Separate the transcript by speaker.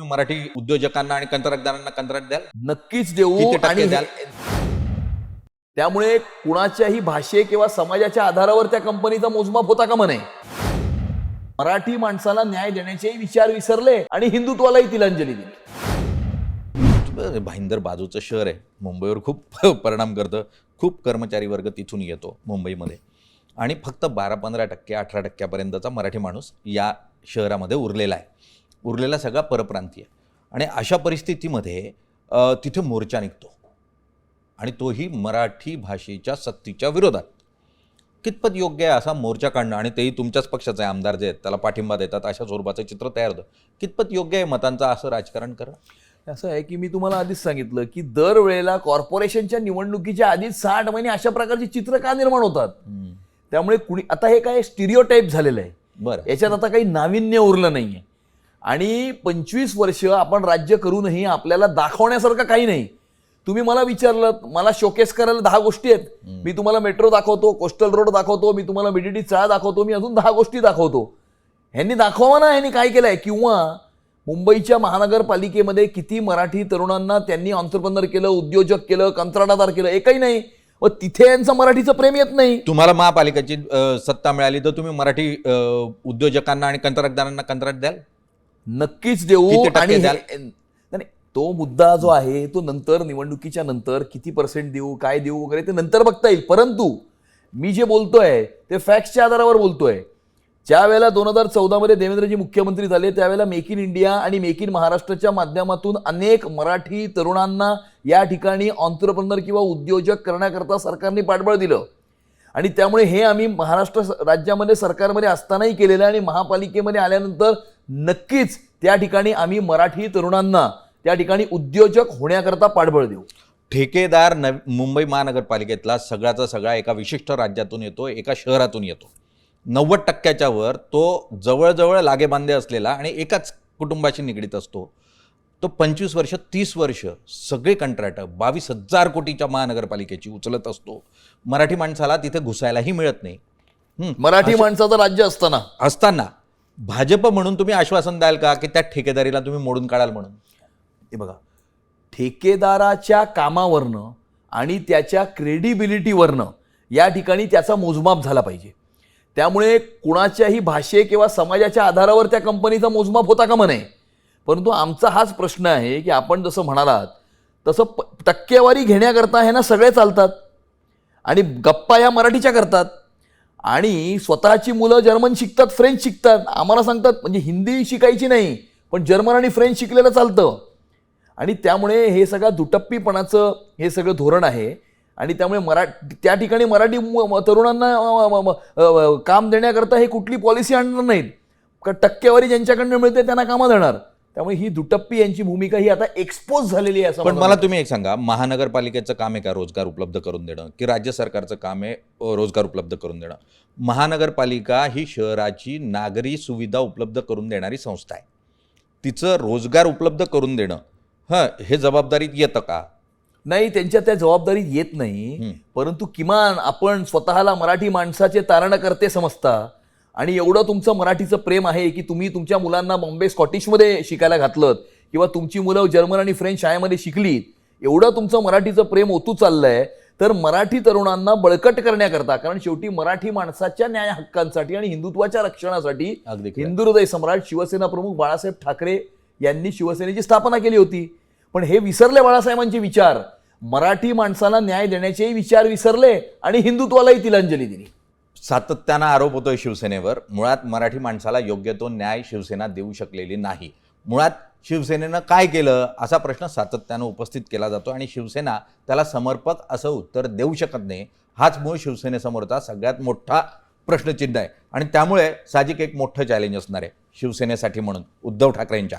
Speaker 1: तुम्ही मराठी उद्योजकांना आणि कंत्राटदारांना कंत्राट द्याल?
Speaker 2: नक्कीच देऊ
Speaker 1: किती टक्के
Speaker 2: आणि
Speaker 1: द्याल?
Speaker 2: त्यामुळे कुणाच्याही भाषे किंवा समाजाच्या आधारावर त्या कंपनीचा मोजमाप होता का म्हणे? मराठी माणसाला न्याय देण्याचेही विचार विसरले आणि हिंदुत्वालाही तिलांजली दिली.
Speaker 1: भाईंदर बाजूचं शहर आहे. मुंबईवर खूप परिणाम करतं. खूप कर्मचारी वर्ग तिथून येतो मुंबईमध्ये. आणि फक्त बारा पंधरा टक्के अठरा टक्क्यापर्यंतचा मराठी माणूस या शहरामध्ये उरलेला आहे. उरलेला सगळा परप्रांतीय. आणि अशा परिस्थितीमध्ये तिथे मोर्चा निघतो. आणि तोही मराठी भाषेच्या सक्तीच्या विरोधात. कितपत योग्य आहे असा मोर्चा काढणं? आणि तेही तुमच्याच पक्षाचे आमदार जे आहेत त्याला पाठिंबा देतात अशा स्वरूपाचं चित्र तयार होतं. कितपत योग्य आहे मतांचं असं राजकारण करणं?
Speaker 2: असं आहे की मी तुम्हाला आधीच सांगितलं की दरवेळेला कॉर्पोरेशनच्या निवडणुकीच्या आधीच साठ महिने अशा प्रकारची चित्र का निर्माण होतात? त्यामुळे कुणी आता हे काय स्टिरिओ टाईप झालेलं आहे.
Speaker 1: बरं.
Speaker 2: याच्यात आता काही नाविन्य उरलं नाहीये. आणि पंचवीस वर्ष आपण राज्य करूनही आपल्याला दाखवण्यासारखं काही नाही. तुम्ही मला विचारलं मला शोकेस करायला दहा गोष्टी आहेत. मी तुम्हाला मेट्रो दाखवतो कोस्टल रोड दाखवतो मी तुम्हाला बीडीटी चाळ दाखवतो मी अजून दहा गोष्टी दाखवतो. ह्यांनी दाखवा ना ह्यांनी काय केलंय? किंवा मुंबईच्या महानगरपालिकेमध्ये किती मराठी तरुणांना त्यांनी ऑन्टरप्रनर केलं उद्योजक केलं कंत्राटदार केलं एकही नाही. व तिथे यांचं मराठीचं प्रेम येत नाही.
Speaker 1: तुम्हाला महापालिकेची सत्ता मिळाली तर तुम्ही मराठी उद्योजकांना आणि कंत्राटदारांना कंत्राट द्याल?
Speaker 2: नक्कीच देऊ आणि तो मुद्दा जो आहे तो नंतर निवडणुकीच्या नंतर किती पर्सेंट देऊ काय देऊ वगैरे ते नंतर बघता येईल. परंतु मी जे बोलतोय ते फॅक्टच्या आधारावर बोलतोय. ज्या वेळेला दोन हजार चौदामध्ये देवेंद्रजी मुख्यमंत्री झाले त्यावेळेला मेक इन इंडिया आणि मेक इन महाराष्ट्राच्या माध्यमातून अनेक मराठी तरुणांना या ठिकाणी ऑन्टरप्रनर किंवा उद्योजक करण्याकरता सरकारने पाठबळ दिलं. आणि त्यामुळे हे आम्ही महाराष्ट्र राज्यामध्ये सरकारमध्ये असतानाही केलेलं आहे आणि महापालिकेमध्ये आल्यानंतर नक्कीच त्या ठिकाणी आम्ही मराठी तरुणांना त्या ठिकाणी उद्योजक होण्याकरता पाठबळ देऊ.
Speaker 1: ठेकेदार नव मुंबई महानगरपालिकेतला सगळ्याचा सगळा एका विशिष्ट राज्यातून येतो एका शहरातून येतो. नव्वद टक्क्याच्या वर तो जवळजवळ लागेबांधे असलेला आणि एकाच कुटुंबाशी निगडीत असतो. तो पंचवीस वर्ष तीस वर्ष सगळे कंत्राट बावीस हजार कोटीच्या महानगरपालिकेची उचलत असतो. मराठी माणसाला तिथे घुसायलाही मिळत नाही.
Speaker 2: मराठी माणसाचं राज्य असताना.
Speaker 1: असताना. भाजप म्हणून तुम्ही आश्वासन द्याल का की त्या ठेकेदारीला तुम्ही मोडून काढाल म्हणून?
Speaker 2: हे बघा ठेकेदाराच्या कामावरनं आणि त्याच्या क्रेडिबिलिटीवरनं या ठिकाणी त्याचा मोजमाप झाला पाहिजे. त्यामुळे कुणाच्याही भाषे किंवा समाजाच्या आधारावर त्या कंपनीचा मोजमाप होता का म्हणे परंतु आमचा हाच प्रश्न आहे की आपण जसं म्हणालात तसं प टक्केवारी घेण्याकरता ह्यांना ना सगळे चालतात आणि गप्पा या मराठीच्या करतात. आणि स्वतःची मुलं जर्मन शिकतात फ्रेंच शिकतात. आम्हाला सांगतात म्हणजे हिंदी शिकायची नाही पण जर्मन आणि फ्रेंच शिकलेलं चालतं. आणि त्यामुळे हे सगळं दुटप्पीपणाचं हे सगळं धोरण आहे. आणि त्यामुळे मरा त्या ठिकाणी मराठी तरुणांना काम देण्याकरता हे कुठली पॉलिसी आणणार नाहीत. का टक्केवारी ज्यांच्याकडनं मिळते त्यांना कामं देणार. त्यामुळे ही दुटप्पी यांची भूमिका ही आता एक्सपोज झालेली आहे
Speaker 1: पण
Speaker 2: मला.
Speaker 1: तुम्ही एक सांगा महानगरपालिकेचं काम आहे का रोजगार उपलब्ध करून देणं? की राज्य सरकारचं काम आहे रोजगार उपलब्ध करून देणं? महानगरपालिका ही शहराची नागरी सुविधा उपलब्ध करून देणारी संस्था आहे. तिचं रोजगार उपलब्ध करून देणं हं हे जबाबदारीत येतं का?
Speaker 2: नाही त्यांच्या त्या जबाबदारीत येत नाही. परंतु किमान आपण स्वतःला मराठी माणसाचे तारणकर्ते समजता आणि एवढं तुमचं मराठीचं प्रेम आहे की तुम्ही तुमच्या मुलांना बॉम्बे स्कॉटिशमध्ये शिकायला घातलं किंवा तुमची मुलं जर्मन आणि फ्रेंच शाळेमध्ये शिकलीत एवढं तुमचं मराठीचं प्रेम ओतू चाललंय तर मराठी तरुणांना बळकट करण्याकरता कारण शेवटी मराठी माणसाच्या न्याय हक्कांसाठी आणि हिंदुत्वाच्या रक्षणासाठी. हिंदू हृदय सम्राट शिवसेना प्रमुख बाळासाहेब ठाकरे यांनी शिवसेनेची स्थापना केली होती. पण हे विसरले बाळासाहेबांचे विचार. मराठी माणसाला न्याय देण्याचेही विचार विसरले आणि हिंदुत्वालाही तिलांजली दिली.
Speaker 1: सातत्यानं आरोप होतोय शिवसेनेवर. मुळात मराठी माणसाला योग्य तो न्याय शिवसेना देऊ शकलेली नाही. मुळात शिवसेनेनं काय केलं असा प्रश्न सातत्यानं उपस्थित केला जातो आणि शिवसेना त्याला समर्पक असं उत्तर देऊ शकत नाही हाच मूळ शिवसेनेसमोरचा सगळ्यात मोठा प्रश्नचिन्ह आहे. आणि त्यामुळे साहजिक एक मोठं चॅलेंज असणार आहे शिवसेनेसाठी म्हणून. उद्धव ठाकरेंच्या.